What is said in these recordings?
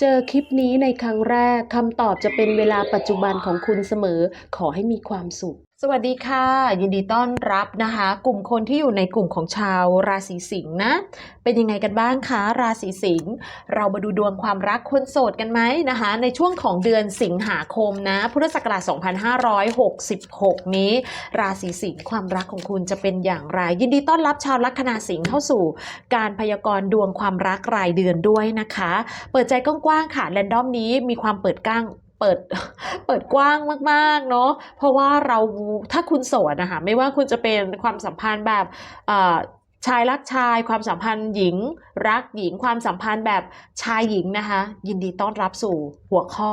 เจอคลิปนี้ในครั้งแรกคำตอบจะเป็นเวลาปัจจุบันของคุณเสมอ ขอให้มีความสุขสวัสดีค่ะ ยินดีต้อนรับนะคะ กลุ่มคนที่อยู่ในกลุ่มของชาวราศีสิงห์นะ เป็นยังไงกันบ้างคะราศีสิงห์เรามาดูดวงความรักคนโสดกันไหมนะคะ ในช่วงของเดือนสิงหาคมนะพุทธศักราช2566 นี้ ราศีสิงห์ความรักของคุณจะเป็นอย่างไร ยินดีต้อนรับชาวลัคนาสิงห์เข้าสู่ การพยากรณ์ดวงความรักรายเดือนด้วยนะคะ เปิดใจกว้างๆค่ะแรนดอมนี้มีความเปิดกล้าง เปิดเปิดกว้างมากๆเนาะเพราะว่าเราถ้าคุณโสดนะคะไม่ว่าคุณจะเป็นความสัมพันธ์แบบชายรักชายความสัมพันธ์หญิง รักหญิงความสัมพันธ์แบบชายหญิงนะคะ ยินดีต้อนรับสู่หัวข้อ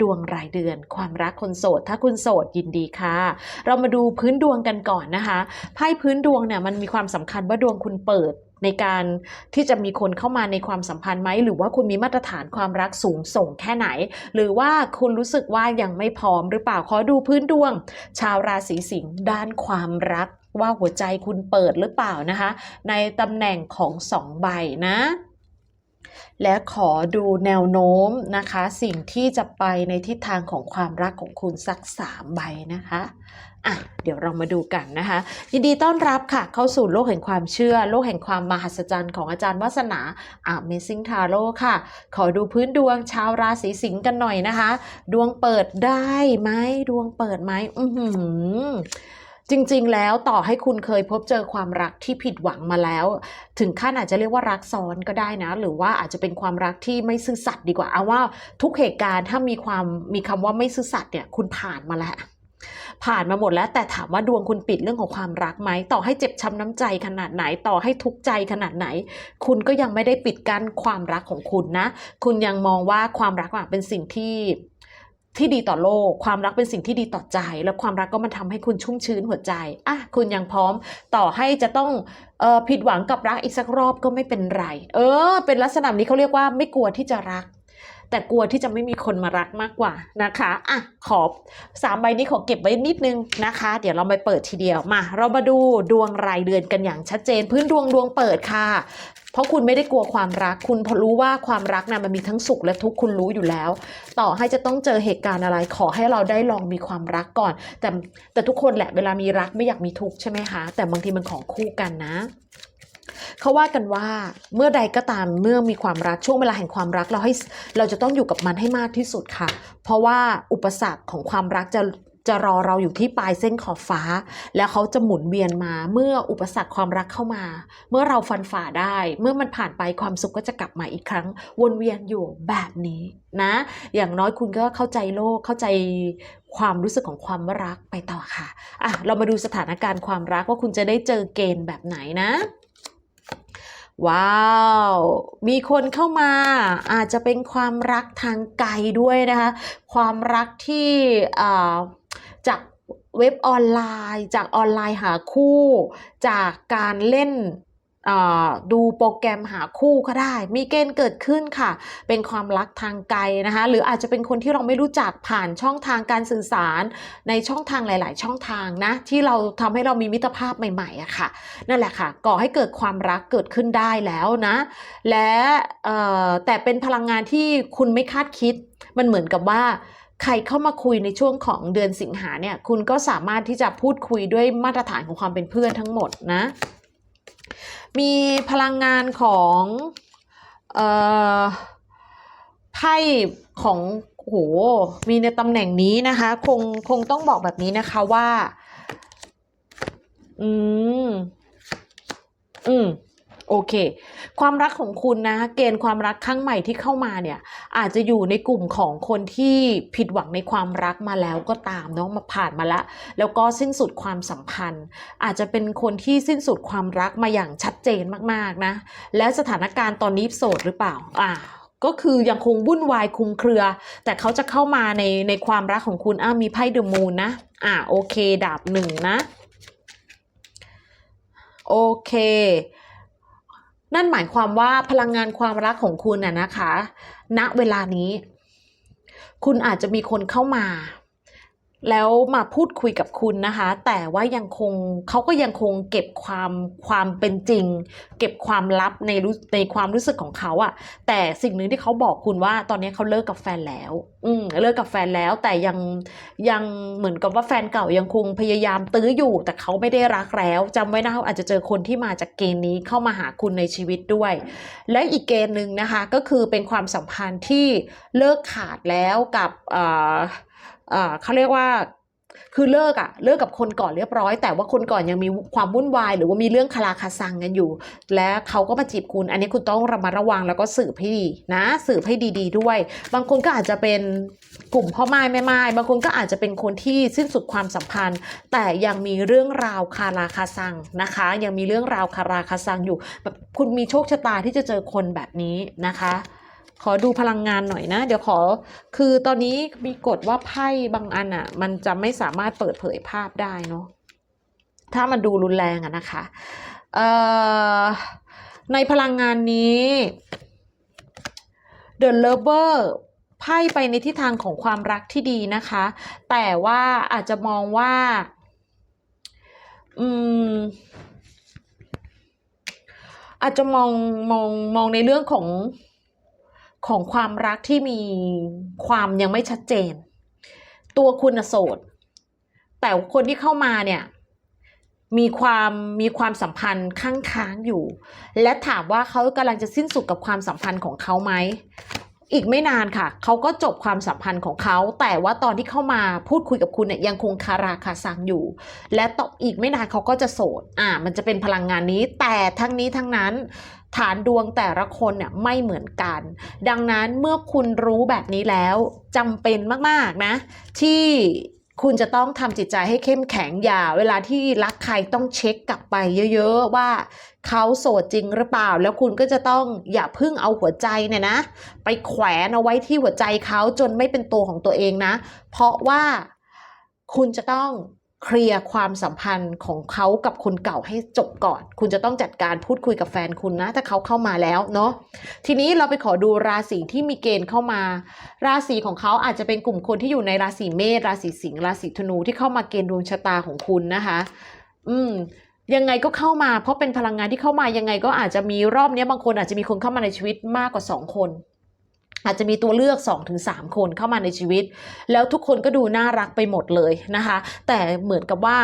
ดวงรายเดือน ความรักคนโสด ถ้าคุณโสดยินดีค่ะ เรามาดูพื้นดวงกันก่อนนะคะไพ่พื้นดวงเนี่ยมันมีความสำคัญว่าดวงคุณเปิด ในการที่จะมีคนเข้ามาในความสัมพันธ์ไหม หรือว่าคุณมีมาตรฐานความรักสูงส่งแค่ไหน หรือว่าคุณรู้สึกว่ายังไม่พร้อมหรือเปล่าขอดูพื้นดวง ชาวราศีสิงห์ด้านความรักว่าหัวใจคุณเปิดหรือเปล่านะคะ ในตำแหน่งของสองใบนะ และขอดูแนวโน้มนะคะ สิ่งที่จะไปในทิศทางของความรักของคุณสักสามใบนะคะอะเดี๋ยวเรามาดูกันนะคะ ยินดีต้อนรับค่ะ เข้าสู่โลกแห่งความเชื่อ โลกแห่งความมหัศจรรย์ของอาจารย์วัฒนา Amazing Tarot ค่ะ ขอดูพื้นดวงชาวราศีสิงห์กันหน่อยนะคะ ดวงเปิดได้ไหมดวงเปิดไหมอือหือ จริงๆ แล้วต่อให้คุณเคยพบเจอความรักที่ผิดหวังมาแล้ว ถึงขั้นอาจจะเรียกว่ารักซ้อนก็ได้นะ หรือว่าอาจจะเป็นความรักที่ไม่ซื่อสัตย์ดีกว่าเอาว่าทุกเหตุการณ์ถ้ามีความมีคำว่าไม่ซื่อสัตย์เนี่ยคุณผ่านมาแล้วผ่านมาหมดแล้วแต่ถามว่าดวงคุณปิดเรื่องของความรักไหมต่อให้เจ็บช้ำน้ำใจขนาดไหนต่อให้ทุกข์ใจขนาดไหน คุณก็ยังไม่ได้ปิดกั้นความรักของคุณนะ คุณยังมองว่าความรักเป็นสิ่งที่ ที่ดีต่อโลก ความรักเป็นสิ่งที่ดีต่อใจ แล้วความรักก็มันทำให้คุณชุ่มชื้นหัวใจอะคุณยังพร้อมต่อให้จะต้องออผิดหวังกับรักอีกสักรอบก็ไม่เป็นไร เออ เป็นลักษณะนี้เขาเรียกว่าไม่กลัวที่จะรัก แต่กลัวที่จะไม่มีคนมารักมากกว่านะคะอะขอสามใบนี้ขอเก็บไว้นิดนึงนะคะ เดี๋ยวเราไปเปิดทีเดียวมา เรามาดูดวงรายเดือนกันอย่างชัดเจน พื้นดวงดวงเปิดค่ะเพราะคุณไม่ได้กลัวความรัก คุณพอรู้ว่าความรักนะมันมีทั้งสุขและทุกข์คุณรู้อยู่แล้ว ต่อให้จะต้องเจอเหตุการณ์อะไร ขอให้เราได้ลองมีความรักก่อน แต่แต่ทุกคนแหละเวลามีรักไม่อยากมีทุกข์ใช่ไหมคะ แต่บางทีมันของคู่กันนะ เขาว่ากันว่าเมื่อใดก็ตามเมื่อมีความรักช่วงเวลาแห่งความรักเราให้เราจะต้องอยู่กับมันให้มากที่สุดค่ะ เพราะว่าอุปสรรคของความรักจะจะรอเราอยู่ที่ปลายเส้นขอบฟ้า แล้วเขาจะหมุนเวียนมา เมื่ออุปสรรคความรักเข้ามา เมื่อเราฟันฝ่าได้ เมื่อมันผ่านไปความสุขก็จะกลับมาอีกครั้ง วนเวียนอยู่แบบนี้นะ อย่างน้อยคุณก็เข้าใจโลกเข้าใจความรู้สึกของความรักไปต่อค่ะอะ เรามาดูสถานการณ์ความรักว่าคุณจะได้เจอเกณฑ์แบบไหนนะ ว้าว มีคนเข้ามาอาจจะเป็นความรักทางไกลด้วยนะคะ ความรักที่จากเว็บออนไลน์ จากออนไลน์หาคู่ จากการเล่น ดูโปรแกรมหาคู่ก็ได้ มีเกณฑ์เกิดขึ้นค่ะ เป็นความรักทางไกลนะคะ หรืออาจจะเป็นคนที่เราไม่รู้จักผ่านช่องทางการสื่อสาร ในช่องทางหลาย ๆ ช่องทางนะ ที่เราทำให้เรามีมิตรภาพใหม่ ๆอะค่ะ นั่นแหละค่ะ ก่อให้เกิดความรักเกิดขึ้นได้แล้วนะ และแต่เป็นพลังงานที่คุณไม่คาดคิด มันเหมือนกับว่าใครเข้ามาคุยในช่วงของเดือนสิงหาเนี่ย คุณก็สามารถที่จะพูดคุยด้วยมาตรฐานของความเป็นเพื่อนทั้งหมดนะ มีพลังงานของเอ่อไพ่ของโหมีในตำแหน่งนี้นะคะคงคงต้องบอกแบบนี้นะคะว่า อืม อืม โอเค ความรักของคุณนะ เกณฑ์ความรักครั้งใหม่ที่เข้ามาเนี่ย อาจจะอยู่ในกลุ่มของคนที่ผิดหวังในความรักมาแล้วก็ตามเนาะมาผ่านมาละ แล้วก็สิ้นสุดความสัมพันธ์ อาจจะเป็นคนที่สิ้นสุดความรักมาอย่างชัดเจนมากๆนะ และสถานการณ์ตอนนี้โสดหรือเปล่า อ่าก็คือยังคงวุ่นวายคุมเครือ แต่เขาจะเข้ามาในในความรักของคุณอ่ามีไพ่เดอะมูนนะ อ่าโอเค ดาบหนึ่งนะ โอเค นั่นหมายความว่าพลังงานความรักของคุณน่ะนะคะ ณ เวลานี้ คุณอาจจะมีคนเข้ามา แล้วมาพูดคุยกับคุณนะคะ แต่ว่ายังคงเขาก็ยังคงเก็บความความเป็นจริง เก็บความลับในรู้ในความรู้สึกของเขาอะแต่สิ่งหนึ่งที่เขาบอกคุณว่า ตอนนี้เขาเลิกกับแฟนแล้ว อืมเลิกกับแฟนแล้ว แต่ยังยังเหมือนกับว่าแฟนเก่ายังคงพยายามตื้ออยู่ แต่เขาไม่ได้รักแล้วจำไว้นะเขาอาจจะเจอคนที่มาจากเกณฑ์นี้เข้ามาหาคุณในชีวิตด้วย และอีกเกณฑ์หนึ่งนะคะ ก็คือเป็นความสัมพันธ์ที่เลิกขาดแล้วกับอ่อ เขาเรียกว่าคือเลิกอะเลิกกับคนก่อนเรียบร้อย แต่ว่าคนก่อนยังมีความวุ่นวาย หรือว่ามีเรื่องคาราคาซังกันอยู่ และเขาก็มาจีบคุณ อันนี้คุณต้องระมัดระวังแล้วก็สืบให้ดีนะ สืบให้ดีๆด้วย บางคนก็อาจจะเป็นกลุ่มพ่อไม้แม่ไม้บางคนก็อาจจะเป็นคนที่สิ้นสุดความสัมพันธ์ แต่ยังมีเรื่องราวคาราคาซังนะคะ ยังมีเรื่องราวคาราคาซังอยู่แบบคุณมีโชคชะตาที่จะเจอคนแบบนี้นะคะ ขอดูพลังงานหน่อยนะ เดี๋ยวขอ คือตอนนี้มีกฎว่าไพ่บางอันอะ มันจะไม่สามารถเปิดเผยภาพได้เนาะ ถ้ามันดูรุนแรงอะนะคะ เอ่อ ในพลังงานนี้ The Lover ไพ่ไปในทิศทางของความรักที่ดีนะคะ แต่ว่าอาจจะมองว่า อืมอาจจะมองมองมองในเรื่องของ ของความรักที่มีความยังไม่ชัดเจน ตัวคุณโสด แต่คนที่เข้ามาเนี่ยมีความมีความสัมพันธ์ข้างค้างอยู่ และถามว่าเขากำลังจะสิ้นสุดกับความสัมพันธ์ของเขาไหม อีกไม่นานค่ะ เขาก็จบความสัมพันธ์ของเขา แต่ว่าตอนที่เข้ามาพูดคุยกับคุณเนี่ยยังคงคาราคาซังอยู่ และต่ออีกไม่นานเขาก็จะโสด อ่า มันจะเป็นพลังงานนี้ แต่ทั้งนี้ทั้งนั้นฐานดวงแต่ละคนเนี่ยไม่เหมือนกัน ดังนั้นเมื่อคุณรู้แบบนี้แล้วจำเป็นมาก ๆ นะ ที่ คุณจะต้องทำจิตใจให้เข้มแข็งอย่า เวลาที่รักใครต้องเช็คกลับไปเยอะๆว่าเขาโสดจริงหรือเปล่า แล้วคุณก็จะต้องอย่าเพึ่งเอาหัวใจเนี่ยนะ ไปแขวนเอาไว้ที่หัวใจเขาจนไม่เป็นตัวของตัวเองนะ เพราะว่าคุณจะต้อง เคลียร์ความสัมพันธ์ของเขากับคนเก่าให้จบก่อน คุณจะต้องจัดการพูดคุยกับแฟนคุณนะ ถ้าเขาเข้ามาแล้วเนาะทีนี้เราไปขอดูราศีที่มีเกณฑ์เข้ามา ราศีของเขาอาจจะเป็นกลุ่มคนที่อยู่ในราศีเมษราศีสิงห์ราศีธนูที่เข้ามาเกณฑ์ดวงชะตาของคุณนะคะ อืมยังไงก็เข้ามาเพราะเป็นพลังงานที่เข้ามายังไงก็อาจจะมีรอบนี้บางคนอาจจะมีคนเข้ามาในชีวิตมากกว่าสองคน อาจจะมีตัวเลือก 2-3 คนเข้ามาในชีวิต แล้วทุกคนก็ดูน่ารักไปหมดเลยนะคะ แต่เหมือนกับว่า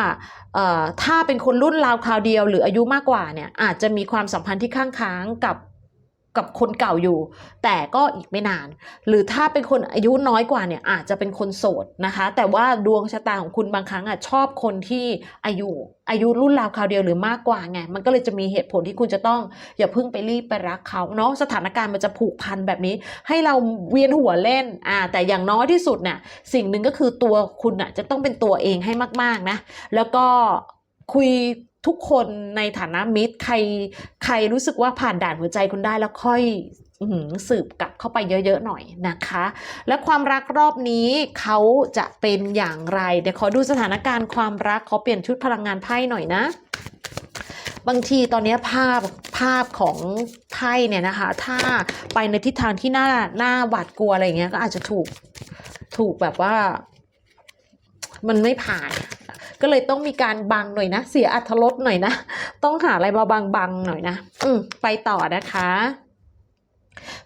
ถ้าเป็นคนรุ่นราวคราวเดียว หรืออายุมากกว่าเนี่ยอาจจะมีความสัมพันธ์ที่ข้างค้างกับ กับคนเก่าอยู่ แต่ก็อีกไม่นาน หรือถ้าเป็นคนอายุน้อยกว่าเนี่ยอาจจะเป็นคนโสดนะคะ แต่ว่าดวงชะตาของคุณบางครั้งอะชอบคนที่อายุอายุรุ่นราวคราวเดียวหรือมากกว่าไงมันก็เลยจะมีเหตุผลที่คุณจะต้องอย่าเพิ่งไปรีบไปรักเขาเนาะสถานการณ์มันจะผูกพันแบบนี้ ให้เราเวียนหัวเล่นอ่าแต่อย่างน้อยที่สุดเนี่ยสิ่งหนึ่งก็คือตัวคุณอะจะต้องเป็นตัวเองให้มาก ๆนะ แล้วก็คุย ทุกคนในฐานะมิตรใครใครรู้สึกว่าผ่านด่านหัวใจคุณได้แล้วค่อยสืบกลับเข้าไปเยอะ ๆ หน่อยนะคะ และความรักรอบนี้เขาจะเป็นอย่างไร เดี๋ยวขอดูสถานการณ์ความรักขอเปลี่ยนชุดพลังงานไพ่หน่อยนะ บางทีตอนนี้ภาพภาพของไพ่เนี่ยนะคะ ถ้าไปในทิศทางที่น่าน่าหวาดกลัวอะไรอย่างเงี้ยก็อาจจะถูกถูกแบบว่า มันไม่ผ่าน ก็เลยต้องมีการบังหน่อยนะ เสียอัธรสหน่อยนะ ต้องหาอะไรมาบังบังๆหน่อยนะ อืมไปต่อนะคะ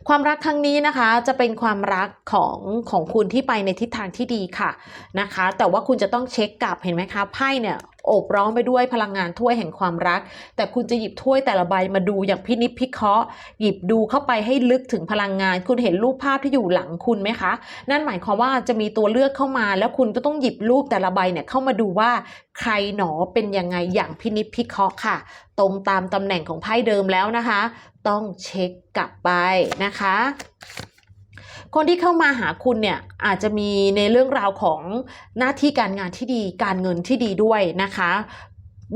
ความรักครั้งนี้นะคะจะเป็นความรักของของคุณที่ไปในทิศทางที่ดีค่ะนะคะ แต่ว่าคุณจะต้องเช็คกลับเห็นไหมคะไพ่เนี่ย โอบร้อมไปด้วยพลังงานถ้วยแห่งความรัก แต่คุณจะหยิบถ้วยแต่ละใบมาดูอย่างพินิจพิเคราะห์หยิบดูเข้าไปให้ลึกถึงพลังงาน คุณเห็นรูปภาพที่อยู่หลังคุณไหมคะ นั่นหมายความว่าจะมีตัวเลือกเข้ามา แล้วคุณก็ต้องหยิบรูปแต่ละใบเนี่ยเข้ามาดูว่าใครหนอเป็นยังไงอย่างพินิจพิเคราะห์ค่ะ ตรงตามตำแหน่งของไพ่เดิมแล้วนะคะ ต้องเช็คกลับไปนะคะ คนที่เข้ามาหาคุณเนี่ยอาจจะมีในเรื่องราวของหน้าที่การงานที่ดีการเงินที่ดีด้วยนะคะ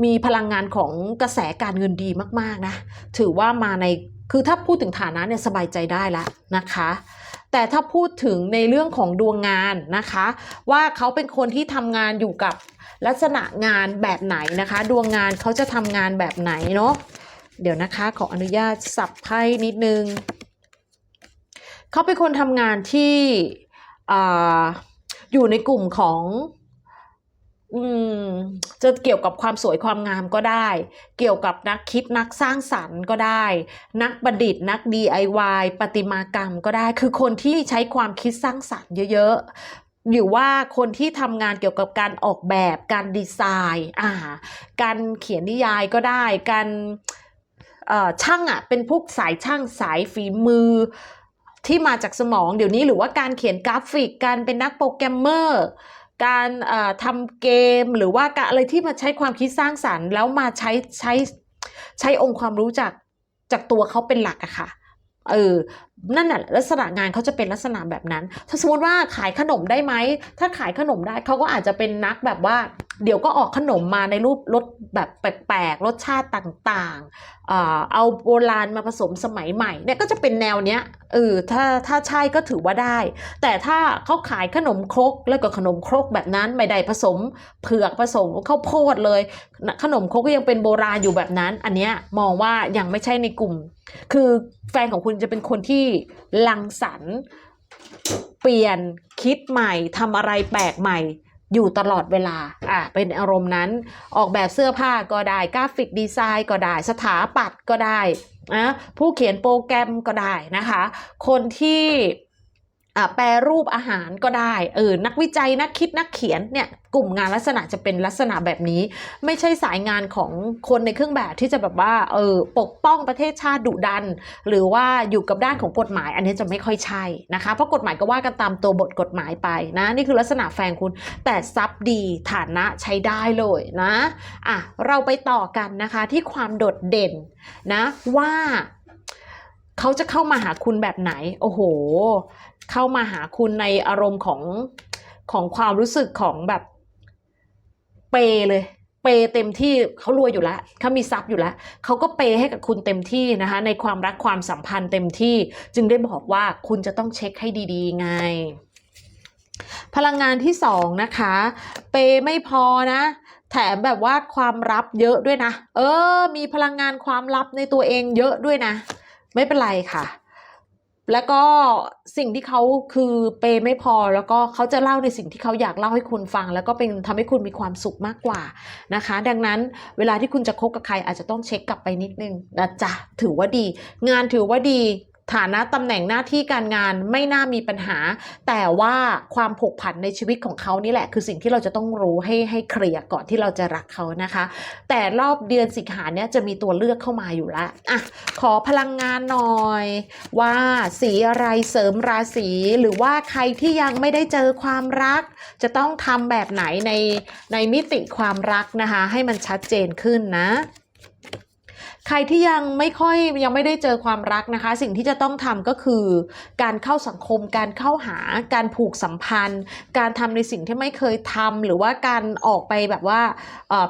มีพลังงานของกระแสการเงินดีมากๆนะถือว่ามาในคือถ้าพูดถึงฐานะเนี่ยสบายใจได้แล้วนะคะ แต่ถ้าพูดถึงในเรื่องของดวงงานนะคะ ว่าเขาเป็นคนที่ทำงานอยู่กับลักษณะงานแบบไหนนะคะ ดวงงานเขาจะทำงานแบบไหนเนาะเดี๋ยวนะคะ ขออนุญาตสับไพ่นิดนึง เขาเป็นคนทำงานที่ออยู่ในกลุ่มของอจะเกี่ยวกับความสวยความงามก็ได้ เกี่ยวกับนักคิดนักสร้างสรรค์ก็ได้ นักประดิษฐ์นัก DIY ประติมากรรมก็ได้ คือคนที่ใช้ความคิดสร้างสรรค์เยอะๆหรือว่าคนที่ทำงานเกี่ยวกับการออกแบบการดีไซน์อ่าการเขียนนิยายก็ได้ การช่างอะเป็นพวกสายช่างสายฝีมือ ที่มาจากสมองเดี๋ยวนี้หรือว่าการเขียนกราฟิก การเป็นนักโปรแกรมเมอร์ การทำเกมหรือว่าการอะไรที่มาใช้ความคิดสร้างสรรค์ แล้วมาใช้ใช้ใช้องค์ความรู้จากจากตัวเขาเป็นหลักอะค่ะเออ นั่นแหละลักษณะงานเขาจะเป็นลักษณะแบบนั้น ถ้าสมมติว่าขายขนมได้ไหม ถ้าขายขนมได้เขาก็อาจจะเป็นนักแบบว่า เดี๋ยวก็ออกขนมมาในรูปรสแบบแปลกๆ รสชาติต่างๆ เอาโบราณมาผสมสมัยใหม่เนี่ยก็จะเป็นแนวเนี้ยเออถ้าถ้าใช่ก็ถือว่าได้ แต่ถ้าเขาขายขนมครกแล้วก็ขนมครกแบบนั้นไม่ได้ผสมเผือกผสมข้าวโพดเลย ขนมครกก็ยังเป็นโบราณอยู่แบบนั้น อันเนี้ยมองว่ายังไม่ใช่ในกลุ่ม คือแฟนของคุณจะเป็นคนที่ลังสรรค์เปลี่ยนคิดใหม่ทำอะไรแปลกใหม่อยู่ตลอดเวลา อะ เป็นอารมณ์นั้น ออกแบบเสื้อผ้าก็ได้ กราฟิกดีไซน์ก็ได้ สถาปัตย์ก็ได้นะผู้เขียนโปรแกรมก็ได้นะคะ คนที่ แปรรูปอาหารก็ได้เออนักวิจัยนักคิดนักเขียนเนี่ยกลุ่มงานลักษณะจะเป็นลักษณะแบบนี้ ไม่ใช่สายงานของคนในเครื่องแบบที่จะแบบว่าเออปกป้องประเทศชาติดุดัน หรือว่าอยู่กับด้านของกฎหมาย อันนี้จะไม่ค่อยใช่นะคะเพราะกฎหมายก็ว่ากันตามตัวบทกฎหมายไปนะนี่คือลักษณะแฟนคุณ แต่ซับดีฐานะใช้ได้เลยนะอะเราไปต่อกันนะคะที่ความโดดเด่นนะว่า เขาจะเข้ามาหาคุณแบบไหน โอ้โห เข้ามาหาคุณในอารมณ์ของของความรู้สึกของแบบเปย์เลย เปย์เต็มที่เขารวยอยู่แล้วเขามีทรัพย์อยู่แล้วเขาก็เปย์ให้กับคุณเต็มที่นะคะ ในความรักความสัมพันธ์เต็มที่ จึงได้บอกว่าคุณจะต้องเช็คให้ดีๆไง พลังงานที่สองนะคะ เปย์ไม่พอนะแถมแบบว่าความลับเยอะด้วยนะ เออ มีพลังงานความลับในตัวเองเยอะด้วยนะ ไม่เป็นไรค่ะ แล้วก็สิ่งที่เขาคือเปย์ไม่พอแล้วก็เขาจะเล่าในสิ่งที่เขาอยากเล่าให้คุณฟัง แล้วก็เป็นทำให้คุณมีความสุขมากกว่านะคะ ดังนั้นเวลาที่คุณจะคบกับใครอาจจะต้องเช็คกลับไปนิดนึงนะจ๊ะถือว่าดี งานถือว่าดี ฐานะตำแหน่งหน้าที่การงานไม่น่ามีปัญหา แต่ว่าความผกผันในชีวิตของเขานี่แหละ คือสิ่งที่เราจะต้องรู้ให้ให้เคลียร์ก่อนที่เราจะรักเขานะคะ แต่รอบเดือนสิงหาเนี่ยจะมีตัวเลือกเข้ามาอยู่ล้วอะขอพลังงานหน่อย ว่าสีอะไรเสริมราศีหรือว่าใครที่ยังไม่ได้เจอความรัก จะต้องทำแบบไหนในในมิติความรักนะคะ ให้มันชัดเจนขึ้นนะ ใครที่ยังไม่ค่อยยังไม่ได้เจอความรักนะคะ สิ่งที่จะต้องทำก็คือ การเข้าสังคม การเข้าหา การผูกสัมพันธ์ การทำในสิ่งที่ไม่เคยทำหรือว่าการออกไปแบบว่า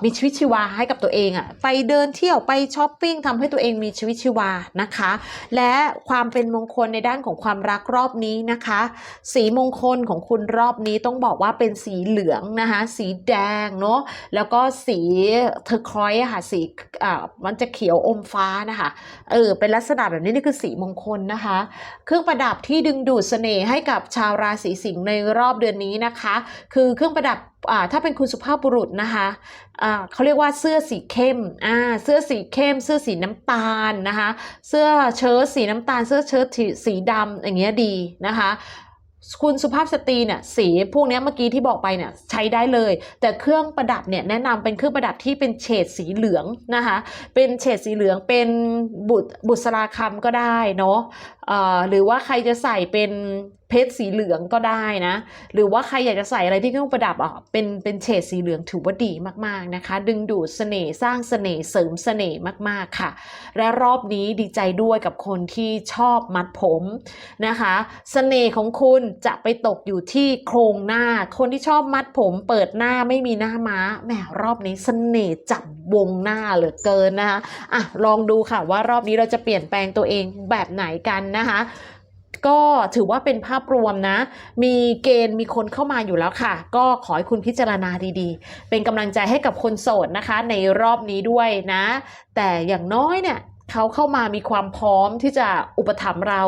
มีชีวิตชีวาให้กับตัวเองอะไปเดินเที่ยวไปช้อปปิ้งทำให้ตัวเองมีชีวิตชีวานะคะ และความเป็นมงคลในด้านของความรักรอบนี้นะคะ สีมงคลของคุณรอบนี้ต้องบอกว่าเป็นสีเหลืองนะคะสีแดงเนาะแล้วก็สีเทอร์คอยส์ค่ะสีอ่ามันจะเขียวอมฟ้านะคะ เออ เป็นลักษณะแบบนี้นี่คือสีมงคลนะคะ เครื่องประดับที่ดึงดูดเสน่ห์ให้กับชาวราศีสิงห์ในรอบเดือนนี้นะคะ คือเครื่องประดับอ่าถ้าเป็นคุณสุภาพบุรุษนะคะอ่าเขาเรียกว่าเสื้อสีเข้มอ่าเสื้อสีเข้ม เสื้อสีน้ำตาลนะคะ เสื้อเชิ้ตสีน้ำตาล เสื้อเชิ้ตสีสีดำอย่างเงี้ยดีนะคะ คุณสุภาพสตรีเนี่ยสีพวกนี้เมื่อกี้ที่บอกไปเนี่ยใช้ได้เลย แต่เครื่องประดับเนี่ยแนะนำเป็นเครื่องประดับที่เป็นเฉดสีเหลืองนะคะเป็นเฉดสีเหลืองเป็นบุตรบุษราคำก็ได้เนาะหรือว่าใครจะใส่เป็น เพชรสีเหลืองก็ได้นะ หรือว่าใครอยากจะใส่อะไรที่เครื่องประดับอะเป็นเป็นเฉดสีเหลืองถือว่าดีมากๆนะคะ ดึงดูดเสน่ห์สร้างเสน่ห์เสริมเสน่ห์มากๆค่ะ และรอบนี้ดีใจด้วยกับคนที่ชอบมัดผมนะคะเสน่ห์ของคุณจะไปตกอยู่ที่โครงหน้า คนที่ชอบมัดผมเปิดหน้าไม่มีหน้าม้าแหมรอบนี้เสน่ห์จับวงหน้าเหลือเกินนะคะอะลองดูค่ะว่ารอบนี้เราจะเปลี่ยนแปลงตัวเองแบบไหนกันนะคะ ก็ถือว่าเป็นภาพรวมนะ มีเกณฑ์มีคนเข้ามาอยู่แล้วค่ะ ก็ขอให้คุณพิจารณาดีๆ เป็นกำลังใจให้กับคนโสดนะคะ ในรอบนี้ด้วยนะ แต่อย่างน้อยเนี่ยเขาเข้ามามีความพร้อมที่จะอุปถัมภ์เรา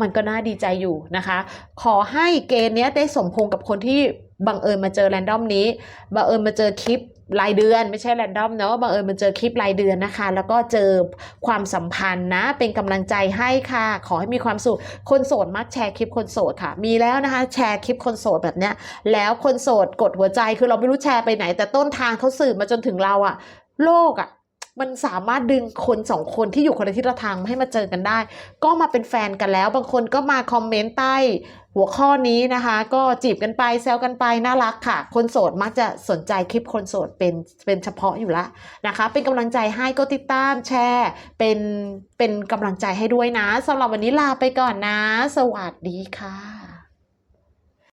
มันก็น่าดีใจอยู่นะคะ ขอให้เกณฑ์นี้ได้สมพงกับคนที่บังเอิญมาเจอแรนดอมนี้ บังเอิญมาเจอคลิป รายเดือนไม่ใช่แรนดอมเนาะบังเอิญมาเจอคลิปรายเดือนนะคะ แล้วก็เจอความสัมพันธ์นะ เป็นกำลังใจให้ค่ะ ขอให้มีความสุข คนโสดมักแชร์คลิปคนโสดค่ะ มีแล้วนะคะ แชร์คลิปคนโสดแบบเนี้ย แล้วคนโสดกดหัวใจคือเราไม่รู้แชร์ไปไหน แต่ต้นทางเขาสืบมาจนถึงเราอะโลกอะมันสามารถดึงคนสองคนที่อยู่คนละทิศละทางมาให้มาเจอกันได้ ก็มาเป็นแฟนกันแล้ว บางคนก็มาคอมเมนต์ใต้ หัวข้อนี้นะคะ ก็จีบกันไปแซวกันไปน่ารักค่ะ คนโสดมักจะสนใจคลิปคนโสดเป็นเป็นเฉพาะอยู่ละนะคะ เป็นกำลังใจให้ก็ติดตามแชร์ เป็นเป็นกำลังใจให้ด้วยนะสำหรับวันนี้ลาไปก่อนนะ สวัสดีค่ะ